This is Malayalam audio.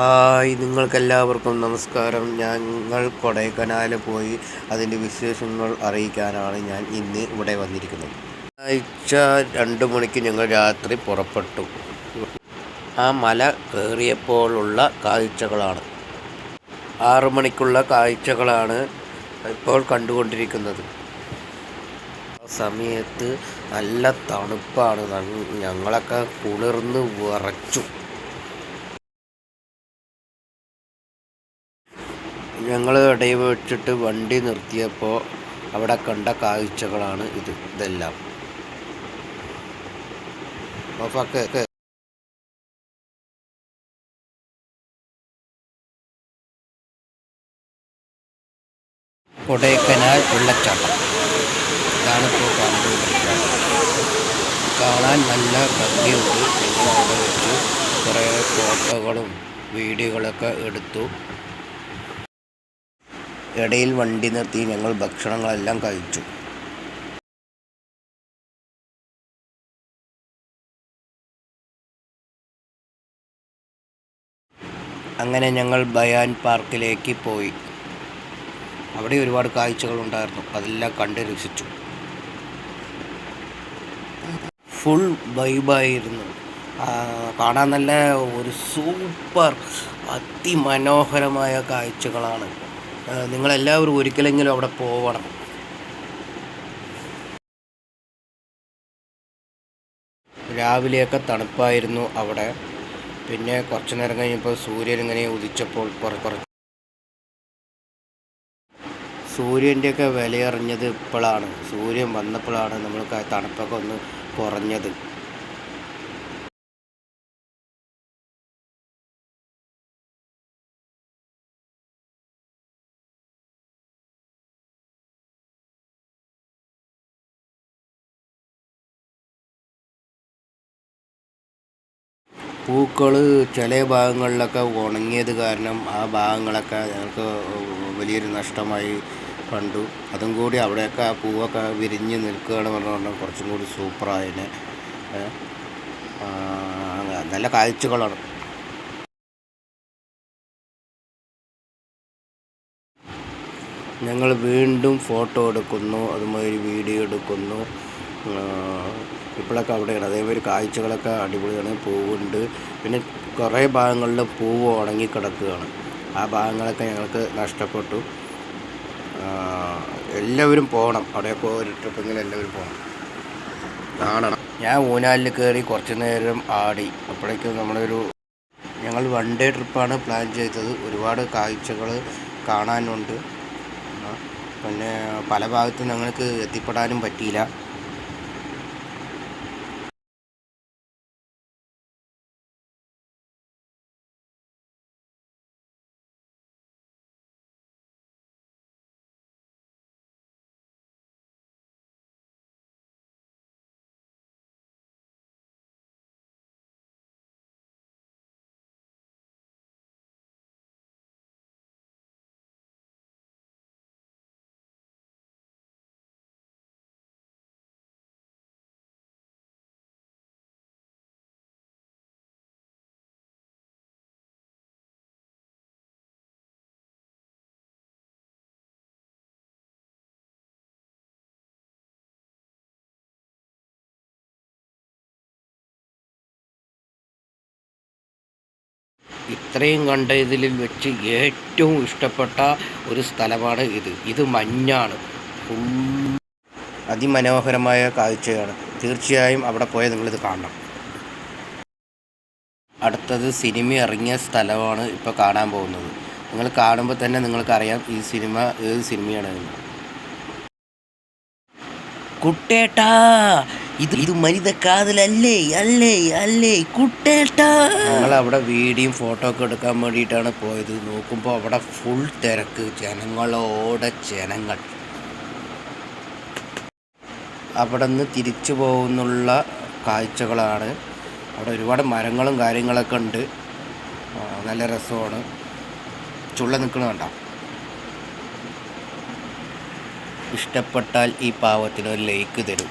ഹായ് നിങ്ങൾക്കെല്ലാവർക്കും നമസ്കാരം. ഞങ്ങൾ കൊടൈക്കനാൽ പോയി അതിന്റെ വിശേഷങ്ങൾ അറിയിക്കാനാണ് ഞാൻ ഇന്ന് ഇവിടെ വന്നിരിക്കുന്നത്. ആഴ്ച രണ്ട് മണിക്ക് ഞങ്ങൾ രാത്രി പുറപ്പെട്ടു. ആ മല കയറിയപ്പോഴുള്ള കാഴ്ചകളാണ്. ആറ് മണിക്കുള്ള കാഴ്ചകളാണ് ഇപ്പോൾ കണ്ടുകൊണ്ടിരിക്കുന്നത്. ആ സമയത്ത് നല്ല തണുപ്പാണ്. ഞങ്ങളൊക്കെ കുളിർന്ന് വിറച്ചു. ഞങ്ങൾ ഇടയിൽ വെച്ചിട്ട് വണ്ടി നിർത്തിയപ്പോൾ അവിടെ കണ്ട കാഴ്ചകളാണ് ഇത്. ഇതെല്ലാം. ഓഫാക്ക് ക്ക്. കൊടൈക്കനാൽ വെള്ളച്ചാട്ടം. ഇതാണ് ഇപ്പോൾ കാണാൻ നല്ല ഭംഗിയുണ്ട്. ഞങ്ങൾ അവിടെ വെച്ച് കുറേ ഫോട്ടോകളും വീഡിയോകളൊക്കെ എടുത്തു. ഇടയിൽ വണ്ടി നിർത്തി ഞങ്ങൾ ഭക്ഷണങ്ങളെല്ലാം കഴിച്ചു. അങ്ങനെ ഞങ്ങൾ ബയാൻ പാർക്കിലേക്ക് പോയി. അവിടെ ഒരുപാട് കാഴ്ചകൾ ഉണ്ടായിരുന്നു. അതെല്ലാം കണ്ട് രസിച്ചു. ഫുൾ വൈബായിരുന്നു. കാണാൻ നല്ല ഒരു സൂപ്പർ അതിമനോഹരമായ കാഴ്ചകളാണ്. നിങ്ങളെല്ലാവരും ഒരിക്കലെങ്കിലും അവിടെ പോവണം. രാവിലെയൊക്കെ തണുപ്പായിരുന്നു അവിടെ. പിന്നെ കുറച്ച് നേരം കഴിഞ്ഞപ്പോൾ സൂര്യൻ ഇങ്ങനെ ഉദിച്ചപ്പോൾ കുറ കുറച്ച് സൂര്യന്റെയൊക്കെ വിലയറിഞ്ഞത് ഇപ്പോഴാണ്. സൂര്യൻ വന്നപ്പോഴാണ് നമ്മൾക്ക് തണുപ്പൊക്കെ ഒന്ന് കുറഞ്ഞത്. പൂക്കൾ ചില ഭാഗങ്ങളിലൊക്കെ ഉണങ്ങിയത് കാരണം ആ ഭാഗങ്ങളൊക്കെ ഞങ്ങൾക്ക് വലിയൊരു നഷ്ടമായി കണ്ടു. അതും കൂടി അവിടെയൊക്കെ ആ പൂവൊക്കെ വിരിഞ്ഞ് നിൽക്കുകയാണ് പറഞ്ഞുകൊണ്ട് കുറച്ചും കൂടി സൂപ്പറായതിന് നല്ല കാഴ്ചകളാണ്. ഞങ്ങൾ വീണ്ടും ഫോട്ടോ എടുക്കുന്നു. അതുമാതിരി വീഡിയോ എടുക്കുന്നു. ഇപ്പോഴൊക്കെ അവിടെയാണ്. അതേപോലെ കാഴ്ചകളൊക്കെ അടിപൊളിയാണ്. പൂവുണ്ട്. പിന്നെ കുറേ ഭാഗങ്ങളിൽ പൂവ് ഉണങ്ങിക്കിടക്കുകയാണ്. ആ ഭാഗങ്ങളൊക്കെ ഞങ്ങൾക്ക് നഷ്ടപ്പെട്ടു. എല്ലാവരും പോകണം. അവിടെ അവിടെയൊക്കെ ഒരു ട്രിപ്പെങ്കിലും എല്ലാവരും പോകണം. കാണണം. ഞാൻ ഊനാലിൽ കയറി കുറച്ച് നേരം ആടി. അപ്പോഴേക്കും നമ്മളൊരു ഞങ്ങൾ വൺ ഡേ ട്രിപ്പാണ് പ്ലാൻ ചെയ്തത്. ഒരുപാട് കാഴ്ചകൾ കാണാനുണ്ട്. പിന്നെ പല ഭാഗത്തും ഞങ്ങൾക്ക് എത്തിപ്പെടാനും പറ്റിയില്ല. ഇത്രയും കണ്ട ഇതിൽ വെച്ച് ഏറ്റവും ഇഷ്ടപ്പെട്ട ഒരു സ്ഥലമാണ് ഇത്. ഇത് മഞ്ഞാണ്. അതിമനോഹരമായ കാഴ്ചയാണ്. തീർച്ചയായും അവിടെ പോയാൽ നിങ്ങളിത് കാണണം. അടുത്തത് സിനിമ ഇറങ്ങിയ സ്ഥലമാണ് ഇപ്പോൾ കാണാൻ പോകുന്നത്. നിങ്ങൾ കാണുമ്പോൾ തന്നെ നിങ്ങൾക്കറിയാം ഈ സിനിമ ഏത് സിനിമയാണ് കുട്ടേട്ടാ ഇത് ഇത് മരിത കാതലല്ലേ അല്ലേ അല്ലേ കുട്ടേട്ടാ. ഞങ്ങൾ അവിടെ വീഡിയോയും ഫോട്ടോ ഒക്കെ എടുക്കാൻ വേണ്ടിയിട്ടാണ് പോയത്. നോക്കുമ്പോൾ അവിടെ ഫുൾ തിരക്ക്. ജനങ്ങളോടെ ജനങ്ങൾ. അവിടെ നിന്ന് തിരിച്ചു പോകുന്നുള്ള കാഴ്ചകളാണ്. അവിടെ ഒരുപാട് മരങ്ങളും കാര്യങ്ങളൊക്കെ ഉണ്ട്. നല്ല രസമാണ്. ചുള്ള നിൽക്കണ കണ്ട? ഇഷ്ടപ്പെട്ടാൽ ഈ പാവത്തിന് ഒരു ലൈക്ക് തരും.